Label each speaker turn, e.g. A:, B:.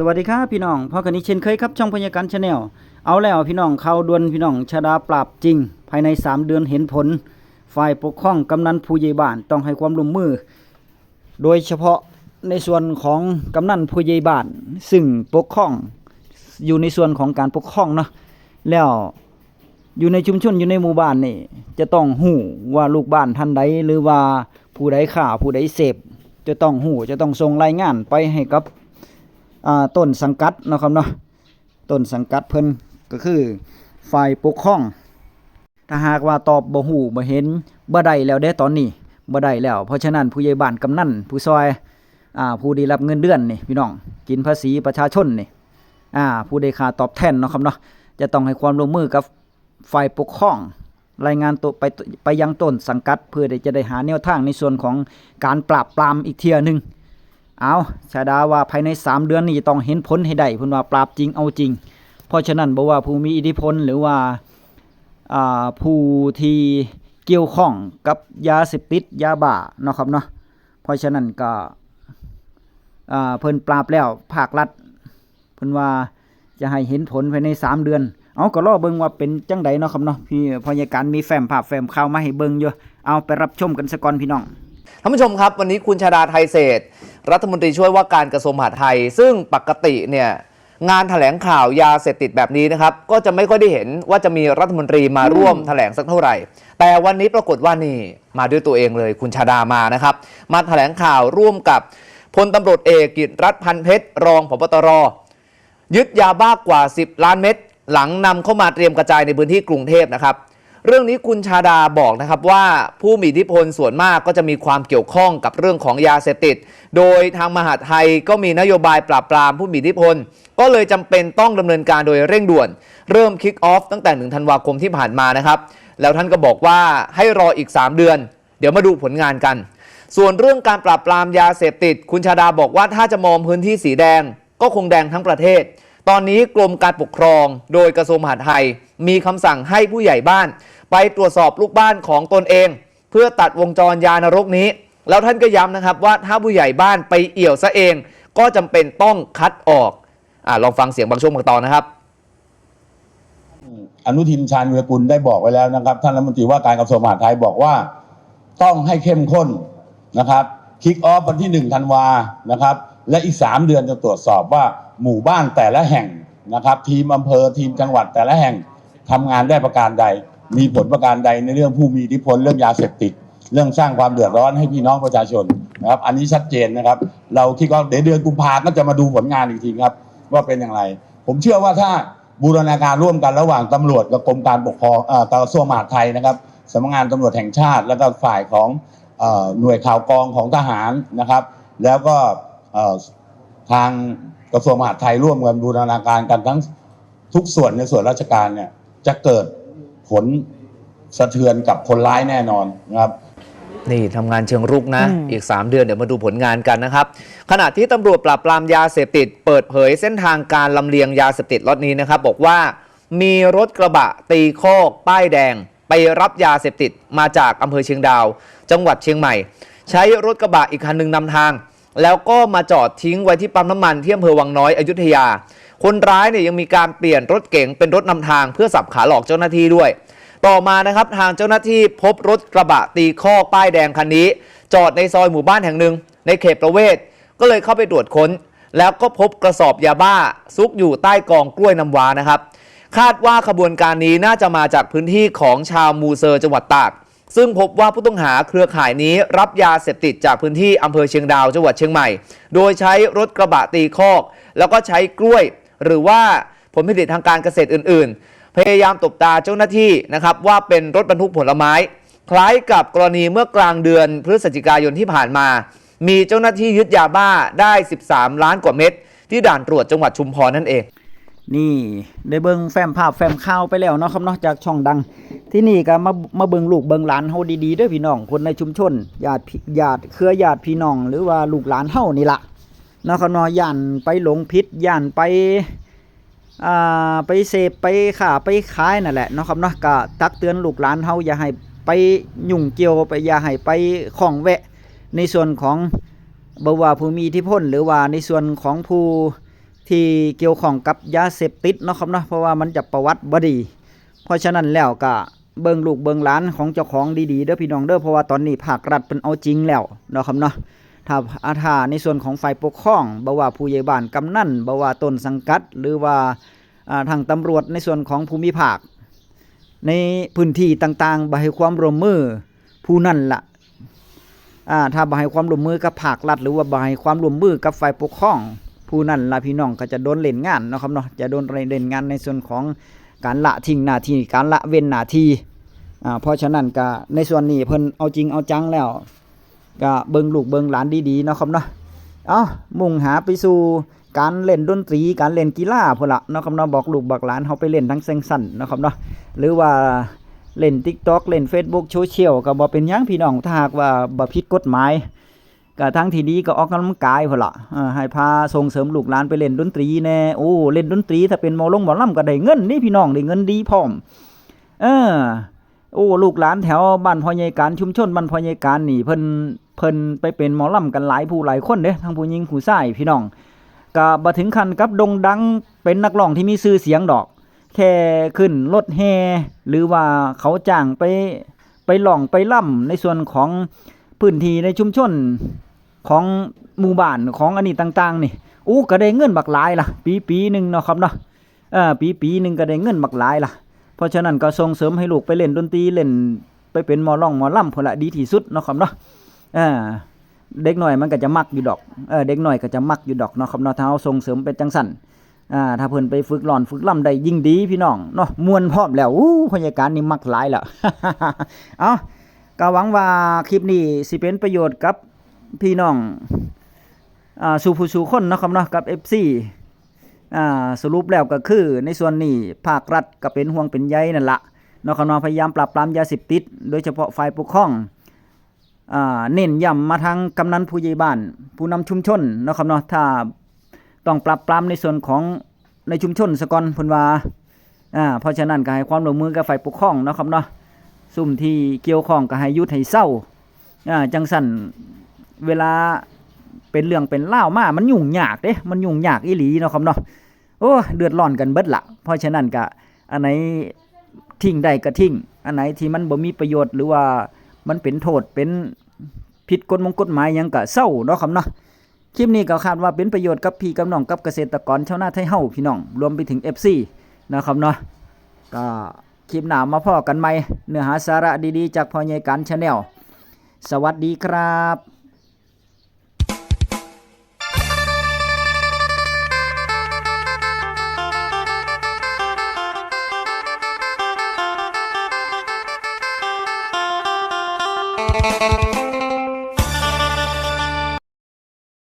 A: สวัสดีครับพี่น้องพ่อกันนี้เช่นเคยครับช่องพยาการชาแนลเอาแล้วพี่น้องข่าวด่วนพี่น้องชาดาปราบจริง ภายใน 3 เดือนเห็นผล ฝ่ายปกครองกำนันผู้ใหญ่บ้านต้องให้ความร่วมมือ โดยเฉพาะในส่วนของกำนันผู้ใหญ่บ้าน ซึ่งปกครองอยู่ในส่วนของการปกครองเนาะแล้วอยู่ในชุมชนอยู่ในหมู่บ้านนี่จะต้องหู้ว่าลูกบ้านท่านใดหรือว่าผู้ใดข่าผู้ใดเสพจะต้องหู้จะต้องส่งรายงานไปให้กับ ต้นสังกัดนะครับเนาะต้นสังกัดเพิ่นก็คือฝ่ายปกครอง ถ้าหากว่าตอบบ่ฮู้บ่เห็นบ่ได้แล้วเด้ตอนนี้บ่ได้แล้ว เพราะฉะนั้นผู้ใหญ่บ้านกำนันผู้ซอยอ่าผู้ได้รับเงินเดือนนี่พี่น้องกินภาษีประชาชนนี่อ่าผู้ได้ค่าตอบแทนเนาะครับเนาะจะต้องให้ความร่วมมือกับฝ่ายปกครอง รายงานตัวไปไปยังต้นสังกัด เพื่อจะได้หาแนวทางในส่วนของการปราบปรามอีกเที่ยหนึง เอาชาดาว่าภายใน 3 เดือนนี้ต้องเห็นผลให้ได้เพิ่นว่าปราบจริงเอาจริง เพราะฉะนั้นบ่ว่าผู้มีอิทธิพลหรือว่าอ่าผู้ที่เกี่ยวข้องกับยาเสพติดยาบ้าเนาะครับเนาะเพราะฉะนั้นก็อ่าเพิ่นปราบแล้วภาครัฐเพิ่นว่าจะให้เห็นผลภายใน 3 เดือน เอาก็รอเบิ่งว่าเป็นจังใดเนาะครับเนาะพี่พยาการมีแฟ้มภาพแฟ้มข่าวมาให้เบิ่งอยู่เอาไปรับชมกันซะก่อนพี่น้อง
B: ท่านผู้ชมครับ วันนี้คุณชาดาไทยเศรษฐ์รัฐมนตรีช่วยว่าการกระทรวงมหาดไทย ซึ่งปกติเนี่ยงานถแถลงข่าวยาเสพติดแบบนี้นะครับ ก็จะไม่ค่อยได้เห็นว่าจะมีรัฐมนตรีมาร่วมแถลงสักเท่าไหร่ แต่วันนี้ปรากฏว่านี่มาด้วยตัวเองเลยคุณชาดามานะครับ มาแถลงข่าวร่วมกับพลตำรวจเอกกิตรัฐพันเพชรรองผบตรยึดยาบ้ากว่า 10 ล้านเม็ดหลังนำเข้ามาเตรียมกระจายในพื้นที่กรุงเทพนะครับ เรื่องนี้คุณชาดาบอกนะครับว่าผู้มีอิทธิพลส่วนมากก็จะมีความเกี่ยวข้องกับเรื่องของยาเสพติด โดยทางมหาไทยก็มีนโยบายปราบปรามผู้มีอิทธิพล ก็เลยจำเป็นต้องดำเนินการโดยเร่งด่วน เริ่มคิกออฟตั้งแต่ 1 ธันวาคมที่ผ่านมานะครับ แล้วท่านก็บอกว่าให้รออีก 3 เดือน เดี๋ยวมาดูผลงานกัน ส่วนเรื่องการปราบปรามยาเสพติด คุณชาดาบอกว่าถ้าจะมองพื้นที่สีแดง ก็คงแดงทั้งประเทศ ตอนนี้กรมการปกครองโดยกระทรวงมหาดไทย มีคำสั่งให้ผู้ใหญ่บ้าน ไปตรวจสอบลูกบ้านของตนเอง เพื่อตัดวงจรยานรกนี้ แล้วท่านก็ย้ำนะครับว่าถ้าผู้ใหญ่บ้านไปเอี่ยวซะเอง ก็จำเป็นต้องคัดออกอลองฟังเสียงบางช่วงบางตอนนะครับ
C: อนุทินชาญวิรกุลได้บอกไว้แล้วนะครับ ท่านรัฐมนตรีว่าการกระทรวงมหาดไทยบอกว่าต้องให้เข้มข้นนะครับคิกออฟวันที่หนึ่งธันวานะครับ และอีกสามเดือนจะตรวจสอบว่าหมู่บ้านแต่ละแห่งนะครับ ทีมอำเภอทีมจังหวัดแต่ละแห่งทำงานได้ประการใด มีผลประการใดในเรื่องผู้มีอิทธิพลเรื่องยาเสพติด เรื่องสร้างความเดือดร้อนให้พี่น้องประชาชนนะครับ อันนี้ชัดเจนนะครับ เราคิดว่าเดี๋ยวเดือนกุมภาก็จะมาดูผลงานอีกทีครับ ว่าเป็นอย่างไร ผมเชื่อว่าถ้าบูรณาการร่วมกันระหว่างตำรวจกับกรมการปกครองเอ่อกระทรวงมหาดไทยนะครับสำนักงานตำรวจแห่งชาติ แล้วก็ฝ่ายของอหน่วยข่าวกรองของทหารนะครับ แล้วก็ ทางกระทรวงมหาดไทยร่วมกันบูรณาการกันทั้งทุกส่วนในส่วนราชการเนี่ยจะเกิดผลสะเทือนกับคนร้ายแน่นอนนะครับ
B: นี่ทำงานเชิงรุกนะ
A: อืม
B: อีก 3 เดือนเดี๋ยวมาดูผลงานกันนะครับ ขณะที่ตำรวจปราบปรามยาเสพติด เปิดเผยเส้นทางการลำเลียงยาเสพติดล็อตนี้นะครับ บอกว่ามีรถกระบะตีโคอกป้ายแดง ไปรับยาเสพติดมาจากอำเภอเชียงดาว จังหวัดเชียงใหม่ ใช้รถกระบะอีกคันหนึ่งนำทาง แล้วก็มาจอดทิ้งไว้ที่ปั๊มน้ำมันที่อำเภอวังน้อยอยุธยา คนร้ายเนี่ยยังมีการเปลี่ยนรถเก๋งเป็นรถนำทางเพื่อสับขาหลอกเจ้าหน้าที่ด้วย ต่อมานะครับทางเจ้าหน้าที่พบรถกระบะตีข้อป้ายแดงคันนี้ จอดในซอยหมู่บ้านแห่งหนึ่ง ในเขตประเวศ ก็เลยเข้าไปตรวจค้น แล้วก็พบกระสอบยาบ้าซุกอยู่ใต้กองกล้วยน้ำว้านะครับ คาดว่าขบวนการนี้น่าจะมาจากพื้นที่ของชาวมูเซอร์จังหวัดตาก ซึ่งพบว่าผู้ต้องหาเครือข่ายนี้รับยาเสพติดจากพื้นที่อำเภอเชียงดาวจังหวัดเชียงใหม่ โดยใช้รถกระบะตีคอก แล้วก็ใช้กล้วย หรือว่าผลผลิตทางการเกษตรอื่น ๆ พยายามตบตาเจ้าหน้าที่นะครับว่าเป็นรถบรรทุกผลไม้ คล้ายกับกรณีเมื่อกลางเดือนพฤศจิกายนที่ผ่านมา มีเจ้าหน้าที่ยึดยาบ้าได้ 13 ล้านกว่าเม็ดที่ด่านตรวจจังหวัดชุมพรนั่นเอง
A: นี่ได้เบิ่งแฟ้มภาพแฟ้มข่าวไปแล้วเนาะครับเนาะจากช่องดัง ที่นี่ก็มามาเบิ่งลูกเบิ่งหลานเฮาดีๆด้อพี่น้องคนในชุมชนญาติญาติเครือญาติพี่น้อง หรือว่าลูกหลานเฮานี่ละนาะครับเนาะย่านไปหลงผิดย่านไปอ่าไปเสพไปค้าไปขายนั่นแหละเนาะครับเนาะก็ตักเตือนลูกหลานเฮาอย่าให้ไปยุ่งเกี่ยวไปอย่าให้ไปของแวะ ในส่วนของบ่ว่าผู้มีอิทธิพลหรือว่าในส่วนของผู้ที่เกี่ยวข้องกับยาเสพติดเนาะครับเนาะเพราะว่ามันจะประวัติบ่ดี เพราะฉะนั้นแล้วก็ เบิ่งลูกเบิ่งหลานของเจ้าของดีๆเด้อพี่น้องเด้อเพราะว่าตอนนี้ภาครัฐเพิ่นเอาจริงแล้วเนาะครับเนาะถ้าอาถาในส่วนของฝ่ายปกครองบ่ว่าผู้ใหญ่บ้านกำนันบ่ว่าต้นสังกัด หรือว่าอ่าทางตำรวจในส่วนของภูมิภาค ในพื้นที่ต่างๆบ่ให้ความร่วมมือผู้นั่นล่ะอ่าถ้าบ่ให้ความร่วมมือกับภาครัฐ หรือว่าบ่ให้ความร่วมมือกับฝ่ายปกครอง ผู้นั่นล่ะพี่น้องก็จะโดนเล่นงานเนาะครับเนาะจะโดนเล่นงานในส่วนของการละทิ้งหน้าที่การละเว้นหน้าที่ อ่าเพราะฉะนั้นก็ในส่วนนี้เพิ่นเอาจริงเอาจังแล้วก็เบิ่งลูกเบิ่งหลานดีๆเนาะครับเนาะเอ้ามุ่งหาไปสู่การเล่นดนตรีการเล่นกีฬาพุ่นละเนาะครับเนาะบอกลูกบอกหลานเฮาไปเล่นทั้งเซ็งสั้นเนาะครับเนาะหรือว่าเล่น TikTok เล่น Facebook โซเชียลก็บ่เป็นหยังพี่น้องถ้าหากว่าบ่ผิดกฎหมายก็ทั้งที่ดีก็ออกกำลังกายพุ่นละให้พาส่งเสริมลูกหลานไปเล่นดนตรีแน่โอ้เล่นดนตรีถ้าเป็นหมอลงหมอลำก็ได้เงินนี่พี่น้องได้เงินดีพร้อมเออ โอ้ลูกหลานแถวบ้านพ่อใหญ่การชุมชนบ้านพ่อใหญ่การนี่เพิ่นเพิ่นไปเป็นหมอลำกันหลายผู้หลายคนเด้ทั้งผู้หญิงผู้ชายพี่น้องก็บ่ถึงขั้นกับดงดังเป็นนักร้องที่มีชื่อเสียงดอก แค่ขึ้นรถแห่หรือว่าเขาจ้างไปไปร้องไปล่ำในส่วนของพื้นที่ในชุมชนของหมู่บ้านของอันนี้ต่าง ๆ นี่อู้ก็ได้เงินบักหลายล่ะ ปีปีหนึ่งเนาะครับเนาะเออปีปีหนึ่งก็ได้เงินบักหลายล่ะ เพราะฉะนั้นก็ส่งเสริมให้ลูกไปเล่นดนตรีเล่นไปเป็นหมอร้องหมอล่ำพนละดีที่สุดเนาะครับเนาะเออเด็กหน่อยมันก็จะมักอยู่ดอกเออเด็กหน่อยก็จะมักอยู่ดอกเนาะครับเนาะถ้าเราส่งเสริมเป็นจังสันอ่าถ้าเพิ่นไปฝึกหลอนฝึกล่ำได้ยิ่งดีพี่น้องเนาะมวนพร้อมแล้วอู้พยาการนี่มักหลายแล้วเอาก็หวังว่าคลิปนี้สิเป็นประโยชน์กับพี่น้องอ่าสู่ผู้สู่คนเนาะครับเนาะกับ FC อ่า สรุปแล้วก็คือ ในส่วนนี้ภาครัฐก็เป็นห่วงเป็นใยนั่นละนครนพยายามปราบปรามยาเสพติด โดยเฉพาะฝ่ายปกครองอ่าเน้นย้ำมาทางกำนันผู้ใหญ่บ้าน ผู้นำชุมชนนะครับเนาะถ้าต้องปราบปรามในส่วนของในชุมชนสกอนพิ่นวาอ่าเพราะฉะนั้นก็ให้ความร่วมมือกับฝ่ายปกครองนะครับเนาะซุ่มที่เกี่ยวข้องก็ให้ยุดให้เศร้าอ่าจังสั่นเวลา เป็นเรื่องเป็นเล่ามามันยุ่งยากเด้ มันยุ่งยากอีหลีเนาะครับเนาะโอ้เดือดร้อนกันเบิดละเพราะฉะนั้นก็อันไหนทิ้งได้ก็ทิ้ง อันไหนที่มันบ่มีประโยชน์หรือว่ามันเป็นโทษเป็นผิดกฎมงกฎหมายยังก็เศร้าเนาะครับเนาะคลิปนี้ก็คาดว่าเป็นประโยชน์กับพี่กับน้องกับเกษตรกรชาวนาไทยเฮาพี่น้องรวมไปถึง FC นะครับเนาะก็คลิปหน้ามาพ่อกันใหม่เนื้อหาสาระดีๆ จากพ่อใหญ่กันชาแนลสวัสดีครับ